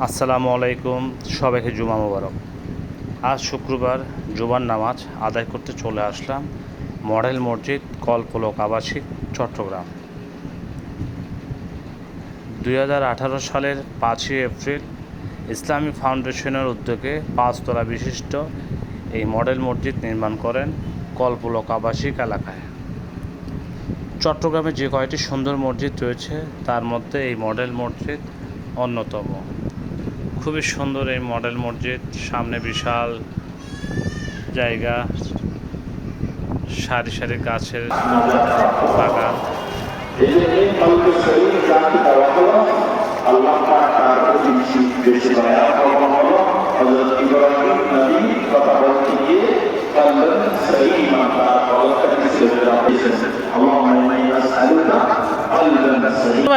আসসালামু আলাইকুম, সবাইকে জুমা মোবারক। আজ শুক্রবার জুমার নামাজ আদায় করতে চলে আসলাম মডেল মসজিদ কলপলক আবাসিক, চট্টগ্রাম। দুই হাজার আঠারো সালের পাঁচই এপ্রিল ইসলামী ফাউন্ডেশনের উদ্যোগে পাঁচতলা বিশিষ্ট এই মডেল মসজিদ নির্মাণ করেন কলপলক আবাসিক এলাকায়। চট্টগ্রামে যে কয়টি সুন্দর মসজিদ রয়েছে, তার মধ্যে এই মডেল মসজিদ অন্যতম। খুবই সুন্দর এই মডেল মসজিদ। সামনে বিশাল জায়গা সারি সারি গাছের বাগান।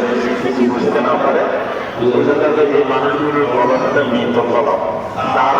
করে কিছু বুঝতে না পারে বুঝতে যাবে এই মানুষগুলোর গবেষণা মৃত ফল তার